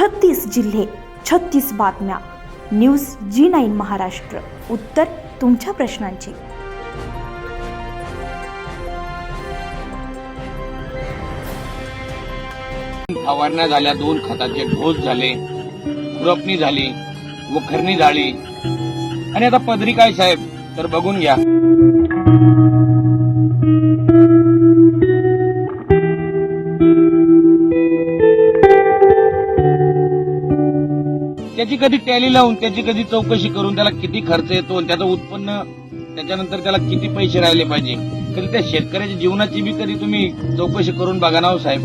छत्तीस जिल्हे छत्तीस बातम्या. News G nine Maharashtra. उत्तर तुमच्या प्रश्नांची. फवारण्या झाल्या दोन खताचे ढोस झाले खुरपणी झाली वखरणी झाली. आणि आता पदरी काय साहेब? तर बघून घ्या. त्याची कधी टॅली लावून त्याची कधी चौकशी करून त्याला किती खर्च येतो आणि त्याचं उत्पन्न त्याच्यानंतर त्याला किती पैसे राहिले पाहिजे? कधी त्या शेतकऱ्याच्या जीवनाची बी कधी तुम्ही चौकशी करून बघा ना हो साहेब.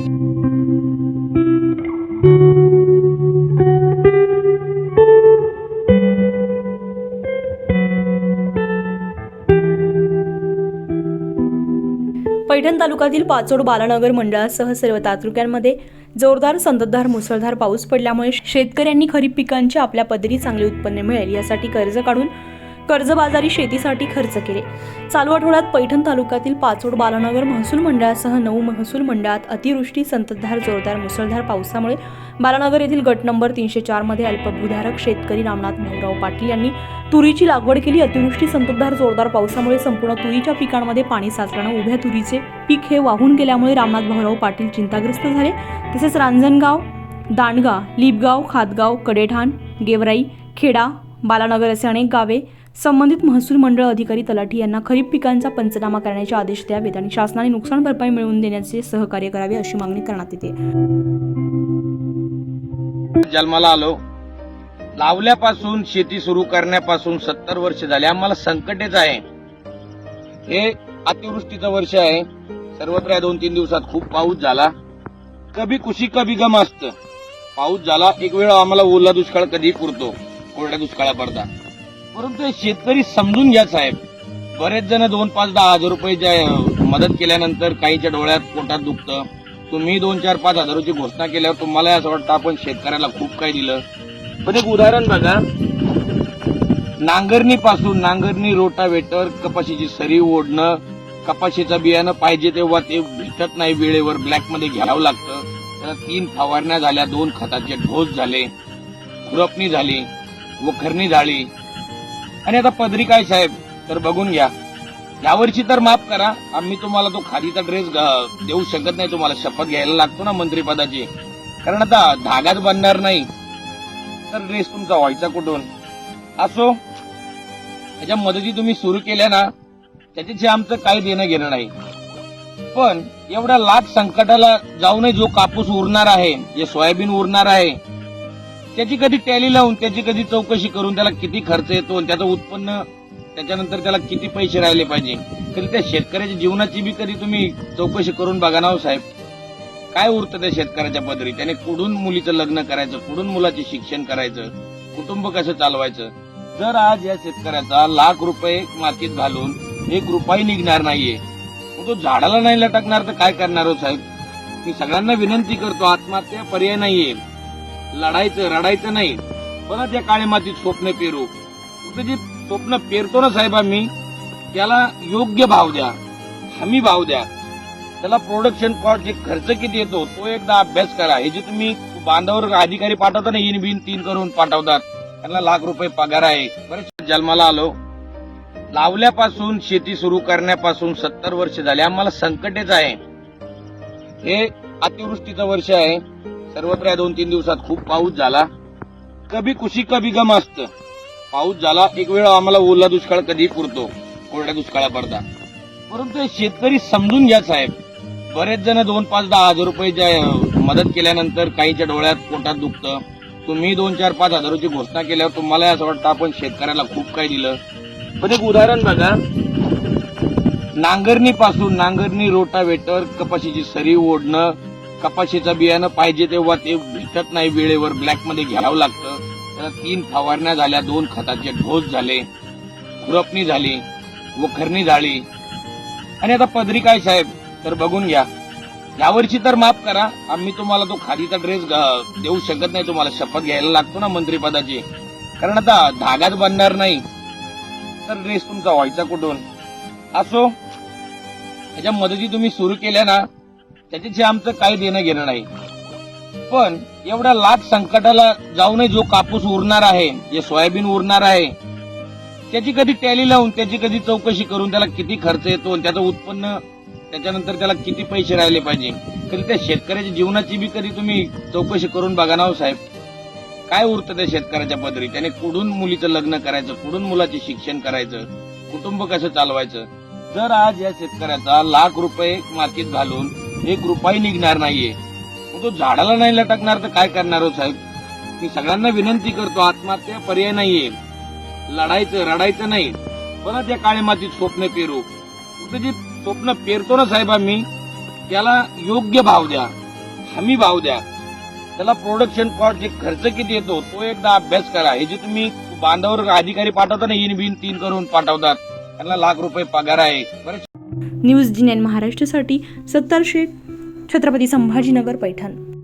पैठण तालुक्यातील पाचोड बालानगर मंडळासह सर्व तालुक्यांमध्ये जोरदार संततधार मुसळधार पाऊस पडल्यामुळे शेतकऱ्यांनी खरीप पिकांची आपल्या पदरी चांगले उत्पन्न मिळेल यासाठी कर्ज काढून कर्जबाजारी शेतीसाठी खर्च केले. चालू आठवड्यात पैठण तालुक्यातील पाचोड बालानगर महसूल मंडळासह नऊ महसूल मंडळात अतिवृष्टी संततधार जोरदार मुसळधार पावसामुळे बालानगर येथील गट नंबर तीनशे चारमध्ये अल्पभूधारक शेतकरी रामनाथ भाऊराव पाटील यांनी तुरीची लागवड केली. अतिवृष्टी संततधार जोरदार पावसामुळे संपूर्ण तुरीच्या पिकांमध्ये पाणी साचल्यानं उभ्या तुरीचे पीक हे वाहून गेल्यामुळे रामनाथ भाऊराव पाटील चिंताग्रस्त झाले. तसेच रांजणगाव दांडगा लिपगाव खातगाव कडेठाण गेवराई खेडा बालानगर असे अनेक गावे संबंधित महसूल मंडळ अधिकारी तलाठी यांना खरीप पिकांचा पंचनामा करण्याचे आदेश द्यावेत आणि शासनाने नुकसान भरपाई मिळवून देण्याचे सहकार्य करावे अशी मागणी करण्यात येते. जन्माला आलो. लावल्यापासून शेती सुरू करण्यापासून सत्तर वर्ष झाले. आम्हाला संकटेच आहे. हे अतिवृष्टीचं वर्ष आहे. सर्वत्र या दोन तीन दिवसात खूप पाऊस झाला. कभी खुशी कभी गम असतं. पाऊस झाला एक वेळ आम्हाला ओला दुष्काळ कधी पुरतो. कोरड्या दुष्काळापडता परंतु शेतकरी समजून घ्या साहेब. बरेच जण दोन पाच दहा हजार रुपये मदत केल्यानंतर काहीच्या डोळ्यात पोटात दुखतं. तुम्ही दोन चार पाच हजाराची घोषणा केल्यावर तुम्हाला असं वाटतं आपण शेतकऱ्याला खूप काही दिलं? पण एक उदाहरण बघा. नांगरणी पासून नांगरणी रोटावेटर कपाशीची सरी ओढणं कपाशीचं बियाणं पाहिजे तेव्हा ते भेटत नाही वेळेवर ब्लॅकमध्ये घ्यावं लागतं. तर तीन फवारण्या झाल्या दोन खताचे ढोस झाले खुरपणी झाली वखरणी झाली. आणि आता पदरी काय साहेब? तर बघून घ्या. यावर्षी तर माफ करा आम्ही तुम्हाला तो खादीचा ड्रेस देऊ शकत नाही तुम्हाला शपथ घ्यायला लागतो ना मंत्रीपदाची. कारण आता धागाच बनणार नाही. तर ड्रेस तुमचा व्हायचा कुठून? असो त्याच्या मदती तुम्ही सुरू केल्या ना त्याच्याशी आमचं काही देणं घेणं नाही. पण एवढ्या लाट संकटाला जाऊनही जो कापूस उरणार आहे जे सोयाबीन उरणार आहे त्याची कधी टॅली लावून त्याची कधी चौकशी करून त्याला किती खर्च येतो आणि त्याचं उत्पन्न त्याच्यानंतर त्याला किती पैसे राहिले पाहिजे? तरी त्या शेतकऱ्याच्या जीवनाची बी कधी तुम्ही चौकशी करून बघा ना हो साहेब. काय उरतं त्या शेतकऱ्याच्या पदरी? त्याने कुठून मुलीचं लग्न करायचं? कुठून मुलाचे शिक्षण करायचं? कुटुंब कसं चालवायचं? जर आज या शेतकऱ्याचा लाख रुपये मातीत घालून एक रुपयाही निघणार नाहीये तो झाडाला नाही लटकणार तर काय करणार हो साहेब? मी सगळ्यांना विनंती करतो आत्महत्या पर्याय नाहीये. लढायचं रडायचं नाही. परत या काळी मातीत स्वप्न पेरू. जे स्वप्न पेरतो ना साहेब आम्ही त्याला योग्य भाव द्या हमी भाव द्या. त्याला प्रोडक्शन कॉस्ट जे खर्च किती येतो तो एकदा अभ्यास करा. हे जे तुम्ही बांधावर अधिकारी पाठवता ना इन बिन तीन करून पाठवतात त्यांना लाख रुपये पगार आहे. बरेच जन्माला आलो. लावल्यापासून शेती सुरू करण्यापासून सत्तर वर्ष झाले. आम्हाला संकटेच आहे. हे अतिवृष्टीचं वर्ष आहे. सर्वत्र या दोन तीन दिवसात खूप पाऊस झाला. कभी खुशी कभी गम असतं. पाऊस झाला एक वेळ आम्हाला ओला दुष्काळ कधी पुरतो. कोरड्या दुष्काळापडता परंतु शेतकरी समजून घ्या साहेब. बरेच जण दोन पाच दहा हजार रुपये मदत केल्यानंतर काहीच्या डोळ्यात पोटात दुखतं. तुम्ही दोन चार पाच हजाराची घोषणा केल्यावर तुम्हाला असं वाटतं आपण शेतकऱ्याला खूप काही दिलं. पण एक उदाहरण बघा. नांगरणी पासून नांगरणी रोटावेटर कपाशीची सरी ओढणं कपाशीचं बियाणं पाहिजे तेव्हा ते भेटत नाही वेळेवर ब्लॅकमध्ये घ्यावं लागतं. तीन फवारण्या झाल्या दोन खताचे ढोस झाले खुरपणी झाली वखरणी झाली. आणि आता पदरी काय साहेब? तर बघून घ्या. यावर्षी तर माफ करा आम्ही तुम्हाला तो खादीचा ड्रेस देऊ शकत नाही तुम्हाला शपथ घ्यायला लागतो ना मंत्रीपदाची. कारण आता धागाच बनणार नाही. तर ड्रेस तुमचा व्हायचा कुठून? असो त्याच्या मदती तुम्ही सुरू केल्या ना त्याच्याशी आमचं काही देणं घेणं नाही. पण एवढ्या लाख संकटाला जाऊनही जो कापूस उरणार आहे जे सोयाबीन उरणार आहे त्याची कधी टॅली लावून त्याची कधी चौकशी करून त्याला किती खर्च येतो आणि त्याचं उत्पन्न त्याच्यानंतर त्याला किती पैसे राहिले पाहिजे? कधी त्या शेतकऱ्याच्या जीवनाची बी कधी तुम्ही चौकशी करून बघा ना हो साहेब. काय उरतं त्या शेतकऱ्याच्या पदरी? त्याने कुठून मुलीचं लग्न करायचं? कुठून मुलाचे शिक्षण करायचं? कुटुंब कसं चालवायचं? जर आज या शेतकऱ्याचा लाख रुपये मातीत घालून एक रुपयाही निघणार नाहीये मग तो झाडाला नाही लटकणार तर काय करणार हो साहेब? मी सगळ्यांना विनंती करतो आत्महत्या पर्याय नाहीये. लढायचं रडायचं नाही. परत या काळी मातीत स्वप्न पेरू. कुठे जे स्वप्न पेरतो ना साहेब आम्ही त्याला योग्य भाव द्या हमी भाव द्या. त्याला प्रोडक्शन कॉस्ट जे खर्च किती येतो तो एकदा अभ्यास करा. हे जे तुम्ही बांधावर अधिकारी पाठवता ना इन बिन तीन करून पाठवतात. त्यांना लाख रुपये पगार आहे. न्यूज जी महाराष्ट्रासाठी सत्तर शेख छत्रपती संभाजीनगर पैठण.